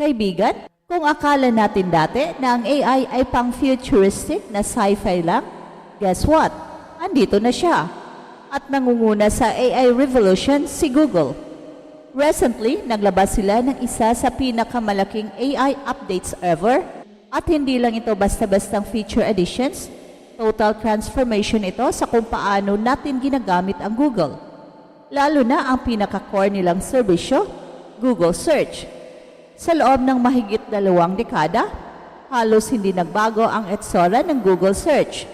Kaibigan, kung akala natin dati na ang AI ay pang futuristic na sci-fi lang, guess what? Andito na siya. At nangunguna sa AI revolution si Google. Recently, naglabas sila ng isa sa pinakamalaking AI updates ever at hindi lang ito basta-bastang feature additions, total transformation ito sa kung paano natin ginagamit ang Google. Lalo na ang pinaka-core nilang serbisyo, Google Search. Sa loob ng mahigit dalawang dekada, halos hindi nagbago ang etsura ng Google Search.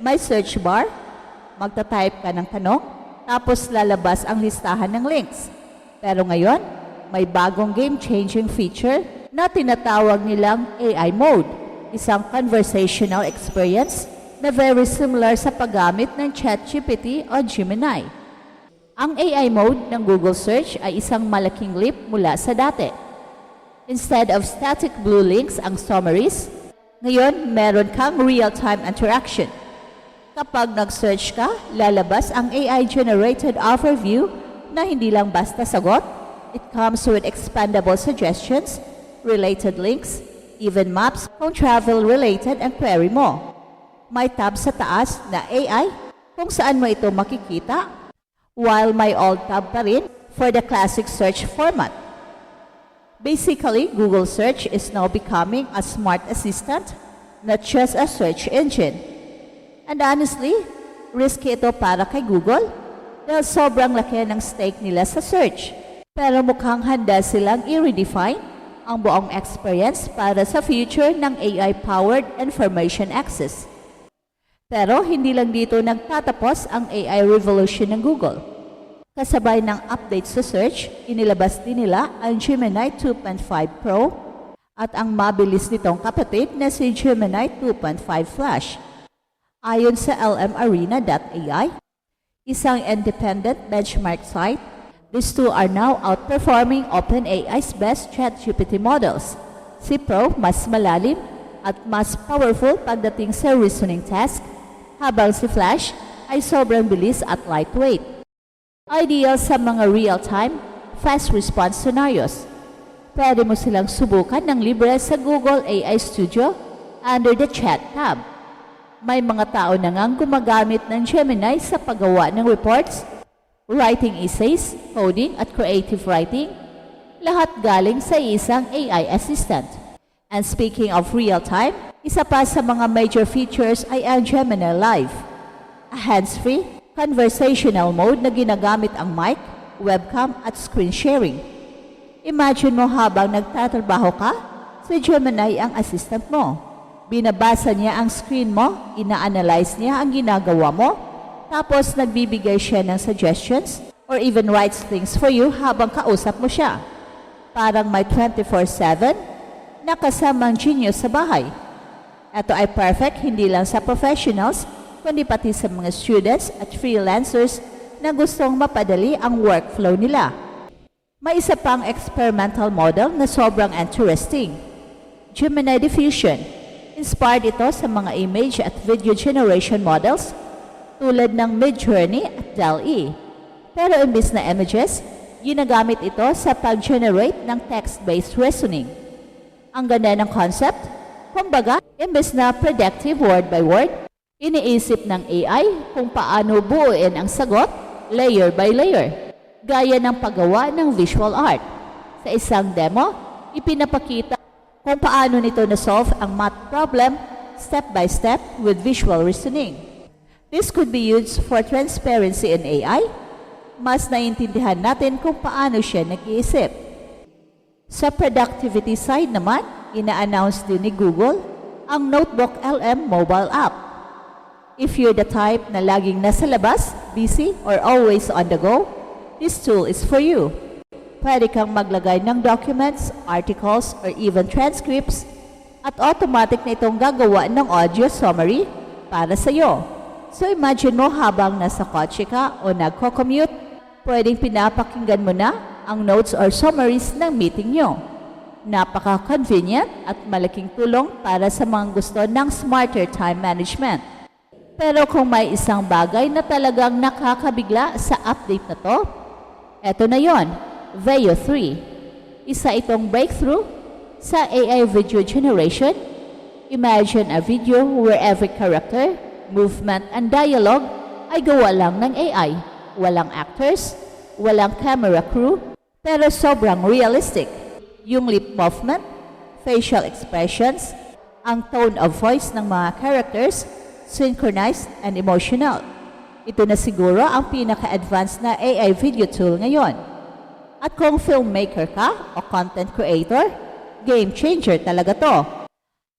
May search bar, magta-type ka ng tanong, tapos lalabas ang listahan ng links. Pero ngayon, may bagong game-changing feature na tinatawag nilang AI mode, isang conversational experience na very similar sa paggamit ng ChatGPT o Gemini. Ang AI mode ng Google Search ay isang malaking leap mula sa dati. Instead of static blue links ang summaries, ngayon meron kang real-time interaction. Kapag nag-search ka, lalabas ang AI-generated overview na hindi lang basta sagot. It comes with expandable suggestions, related links, even maps kung travel-related ang query mo. May tab sa taas na AI kung saan mo ito makikita, while may alt tab pa rin for the classic search format. Basically, Google Search is now becoming a smart assistant, not just a search engine. And honestly, risky ito para kay Google dahil sobrang laki ng stake nila sa search. Pero mukhang handa silang i-redefine ang buong experience para sa future ng AI-powered information access. Pero hindi lang dito nagtatapos ang AI revolution ng Google. Kasabay ng update sa search, inilabas din nila ang Gemini 2.5 Pro at ang mabilis nitong kapatid na si Gemini 2.5 Flash. Ayon sa lmarena.ai, isang independent benchmark site, these two are now outperforming OpenAI's best ChatGPT models. Si Pro mas malalim at mas powerful pagdating sa reasoning task, habang si Flash ay sobrang bilis at lightweight. Ideal sa mga real-time, fast response scenarios. Pwede mo silang subukan ng libre sa Google AI Studio under the Chat tab. May mga tao na ngang gumagamit ng Gemini sa paggawa ng reports, writing essays, coding at creative writing, lahat galing sa isang AI assistant. And speaking of real-time, isa pa sa mga major features ay ang Gemini Live, a hands-free, conversational mode na ginagamit ang mic, webcam at screen sharing. Imagine mo habang nagtatrabaho ka, si Gemini ang assistant mo. Binabasa niya ang screen mo, ina-analyze niya ang ginagawa mo, tapos nagbibigay siya ng suggestions or even writes things for you habang kausap mo siya. Parang may 24-7 na kasamang genius sa bahay. Ito ay perfect hindi lang sa professionals, kundi pati sa mga students at freelancers na gustong mapadali ang workflow nila. May isa pang experimental model na sobrang interesting. Gemini Diffusion. Inspired ito sa mga image at video generation models tulad ng Midjourney at DALL-E. Pero imbis na images, ginagamit ito sa pag-generate ng text-based reasoning. Ang ganda ng concept, kumbaga, imbes na predictive word by word, iniisip ng AI kung paano buuin ang sagot layer by layer, gaya ng paggawa ng visual art. Sa isang demo, ipinapakita kung paano nito na-solve ang math problem step by step with visual reasoning. This could be used for transparency in AI. Mas naiintindihan natin kung paano siya nag-iisip. Sa productivity side naman, ina-announce din ni Google ang Notebook LM mobile app. If you're the type na laging nasa labas, busy, or always on the go, this tool is for you. Pwede kang maglagay ng documents, articles, or even transcripts at automatic na itong gagawa ng audio summary para sa iyo. So imagine mo habang nasa kotse ka o nagko-commute, pwedeng pinapakinggan mo na ang notes or summaries ng meeting nyo. Napaka-convenient at malaking tulong para sa mga gusto ng smarter time management. Pero kung may isang bagay na talagang nakakabigla sa update na to, eto na yon, Veo 3. Isa itong breakthrough Sa AI video generation, imagine a video where every character, movement, and dialogue ay gawa lang ng AI. Walang actors, walang camera crew, pero sobrang realistic. Yung lip movement, facial expressions, ang tone of voice ng mga characters, synchronized and emotional. Ito na siguro ang pinaka-advanced na AI video tool ngayon. At kung filmmaker ka o content creator, game changer talaga to.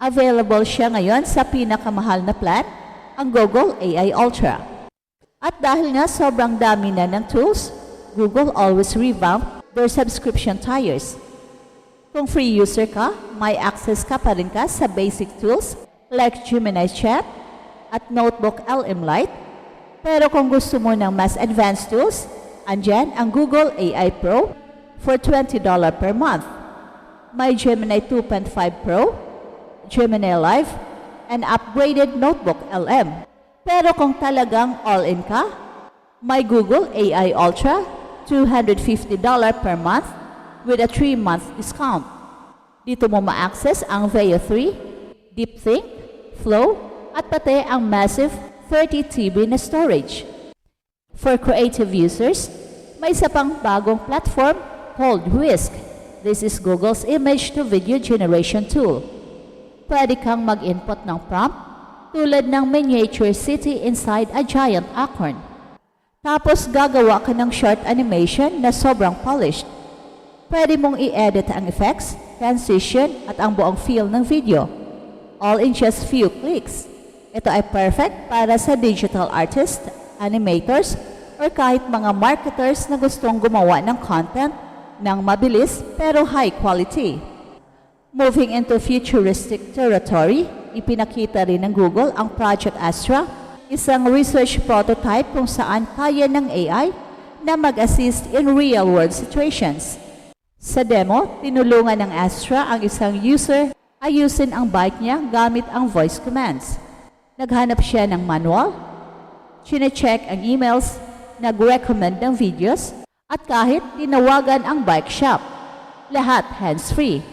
Available siya ngayon sa pinakamahal na plan, ang Google AI Ultra. At dahil nga sobrang dami na ng tools, Google always revamp their subscription tiers. Kung free user ka, may access ka pa rin ka sa basic tools like Gemini Chat at Notebook LM Lite. Pero kung gusto mo ng mas advanced tools, andyan ang Google AI Pro for $20 per month. May Gemini 2.5 Pro, Gemini Live, and upgraded Notebook LM. Pero kung talagang all-in ka, may Google AI Ultra, $250 per month with a 3-month discount. Dito mo ma-access ang Veo 3, DeepThink, Flow, at pati ang massive 30 TB na storage. For creative users, may isa pang bagong platform called Whisk. This is Google's image to video generation tool. Pwede kang mag-input ng prompt tulad ng miniature city inside a giant acorn. Tapos gagawa ka ng short animation na sobrang polished. Pwede mong i-edit ang effects, transition at ang buong feel ng video. All in just few clicks. Ito ay perfect para sa digital artist, animators, or kahit mga marketers na gustong gumawa ng content ng mabilis pero high quality. Moving into futuristic territory, ipinakita rin ng Google ang Project Astra, isang research prototype kung saan kaya ng AI na mag-assist in real-world situations. Sa demo, tinulungan ng Astra ang isang user ayusin ang bike niya gamit ang voice commands. Naghanap siya ng manual, chinecheck ang emails, nag-recommend ng videos, at kahit tinawagan ang bike shop. Lahat hands-free.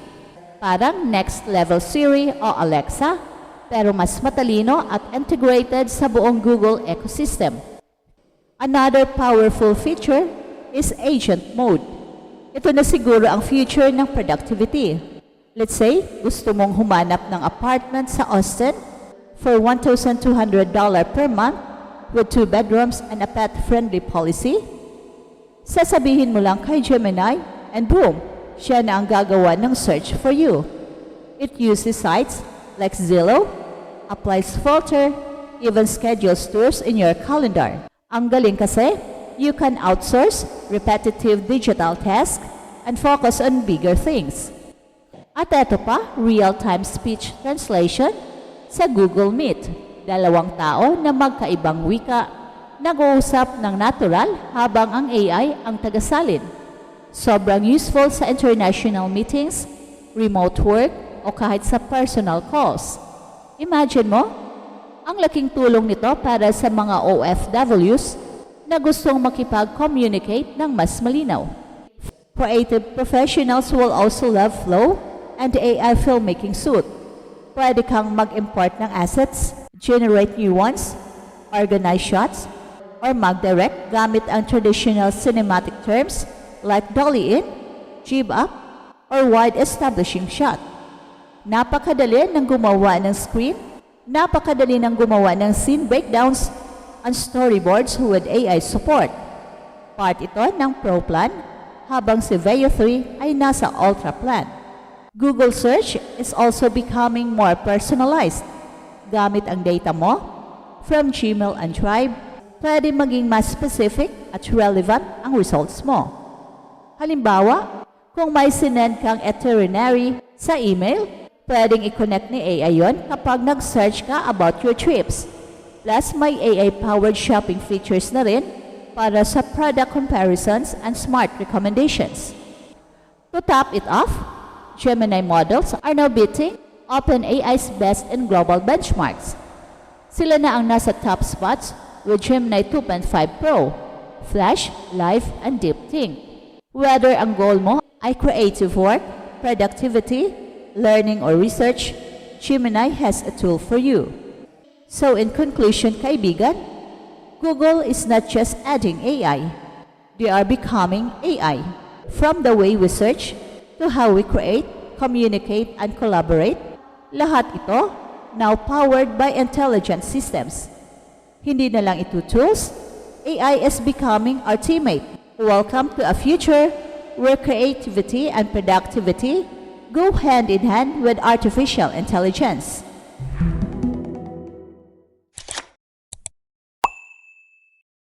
Parang next level Siri o Alexa, pero mas matalino at integrated sa buong Google ecosystem. Another powerful feature is agent mode. Ito na siguro ang future ng productivity. Let's say, gusto mong humanap ng apartment sa Austin for $1,200 per month with two bedrooms and a pet-friendly policy. Sasabihin mo lang kay Gemini and boom, siya na ang gagawa ng search for you. It uses sites like Zillow, applies filter, even schedules tours in your calendar. Ang galing kasi, you can outsource repetitive digital tasks and focus on bigger things. At eto pa, real-time speech translation sa Google Meet. Dalawang tao na magkaibang wika, nag-uusap ng natural habang ang AI ang tagasalin. Sobrang useful sa international meetings, remote work, o kahit sa personal calls. Imagine mo, ang laking tulong nito para sa mga OFWs na gustong makipag-communicate ng mas malinaw. Creative professionals will also love Flow and AI filmmaking suite. Pwede kang mag-import ng assets, generate new ones, organize shots, or mag-direct gamit ang traditional cinematic terms like dolly in, jib up, or wide establishing shot. Napakadali ng gumawa ng script, napakadali ng gumawa ng scene breakdowns and storyboards with AI support. Part ito ng Pro Plan, habang si Veo 3 ay nasa Ultra Plan. Google Search is also becoming more personalized. Gamit ang data mo, from Gmail and Drive, pwede maging mas specific at relevant ang results mo. Halimbawa, kung may sinend kang itinerary sa email, pwedeng i-connect ni AI yon kapag nag-search ka about your trips. Plus, may AI-powered shopping features na rin para sa product comparisons and smart recommendations. To top it off, Gemini models are now beating OpenAI's best in global benchmarks. Sila na ang nasa top spots with Gemini 2.5 Pro, Flash, Live, and DeepThink. Whether ang goal mo ay creative work, productivity, learning, or research, Gemini has a tool for you. So in conclusion, kaibigan, Google is not just adding AI. They are becoming AI. From the way we search to how we create, communicate, and collaborate, lahat ito now powered by intelligent systems. Hindi na lang ito tools, AI is becoming our teammate. Welcome to a future where creativity and productivity go hand in hand with artificial intelligence.